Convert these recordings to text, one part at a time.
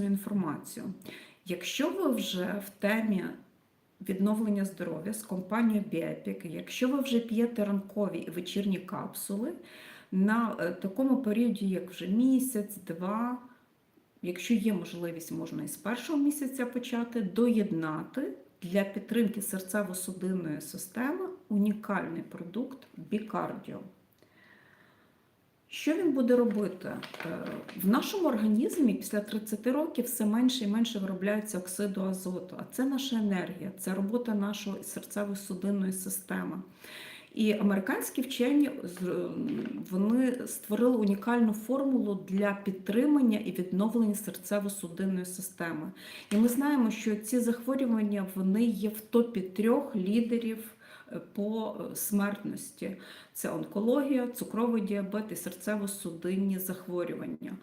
інформацію. Якщо ви вже в темі відновлення здоров'я з компанією Біопік, якщо ви вже п'єте ранкові і вечірні капсули, на е, такому періоді, як вже місяць, два, якщо є можливість, можна і з першого місяця почати, доєднати для підтримки серцево-судинної системи унікальний продукт Бікардіо. Що він буде робити? Е, В нашому організмі після 30 років все менше і менше виробляється оксиду азоту, а це наша енергія, це робота нашої серцево-судинної системи. І американські вчені з- вони створили унікальну формулу для підтримання і відновлення серцево-судинної системи. І ми знаємо, що ці захворювання вони є в топі трьох лідерів е, по е, смертності. Це онкологія, цукровий діабет і серцево-судинні захворювання.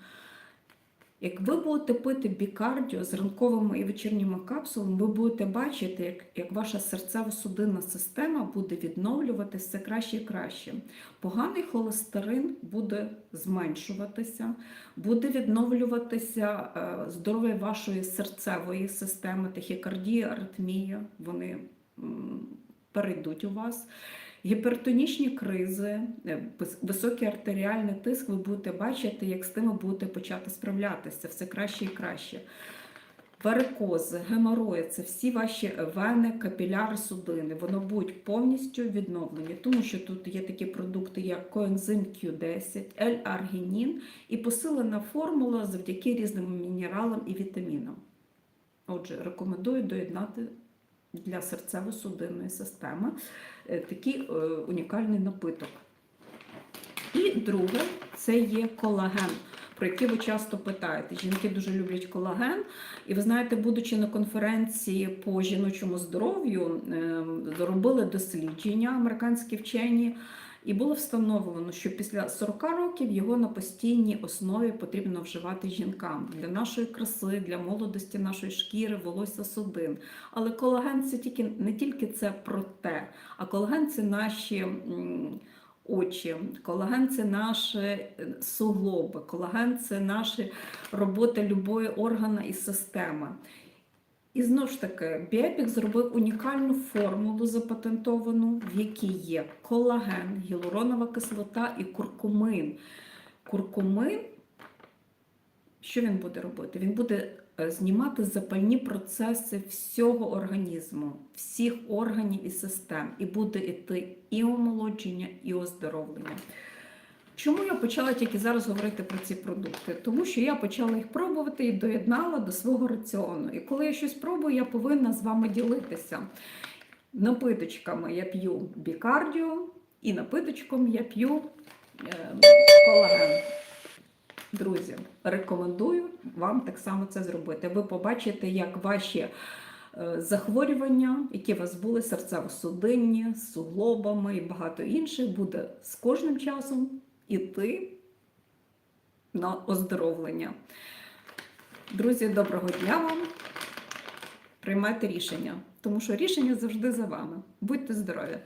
Як ви будете пити бікардіо з ранковими і вечірніми капсулами, ви будете бачити, як, як ваша серцево-судинна система буде відновлюватися все краще і краще. Поганий холестерин буде зменшуватися, буде відновлюватися е, здоров'я вашої серцевої системи, тахікардія, аритмія, вони перейдуть у вас. Гіпертонічні кризи, е, високий артеріальний тиск, ви будете бачити, як з тими будете почати справлятися все краще і краще. Варикози, геморої це всі ваші вени, капіляри, судини. Вони будуть повністю відновлені, тому що тут є такі продукти, як коензим Q10, L-аргінін і посилена формула завдяки різним мінералам і вітамінам. Отже, рекомендую доєднати для серцево-судинної системи е, такий е, унікальний напиток. І друге, це є колаген, про який ви часто питаєте. Жінки дуже люблять колаген. І ви знаєте, будучи на конференції по жіночому здоров'ю, е, зробили дослідження американські вчені. І було встановлено, що після 40 років його на постійній основі потрібно вживати жінкам для нашої краси, для молодості нашої шкіри, волосся судин. Але колаген це тільки не тільки це про те, а колаген це наші. Очі, колаген це наші е, суглоби, колаген це наша робота любої органа і системи. І знову ж таки, Біопік зробив унікальну формулу запатентовану, в якій є колаген, гіалуронова кислота і куркумин. Куркумин, що він буде робити? Він буде е, знімати запальні процеси всього організму, всіх органів і систем, і буде йти і омолодження, і оздоровлення. Чому я почала тільки зараз говорити про ці продукти? Тому що я почала їх пробувати і доєднала до свого раціону. І коли я щось пробую, я повинна з вами ділитися. Напиточками я п'ю бікардіо, і напиточком я п'ю е, колаген. Друзі, рекомендую вам так само це зробити. Ви побачите, як ваші е, захворювання, які у вас були серцево-судинні, з суглобами і багато інших, буде з кожним часом іти на оздоровлення. Друзі, доброго дня вам! Приймайте рішення, тому що рішення завжди за вами. Будьте здорові!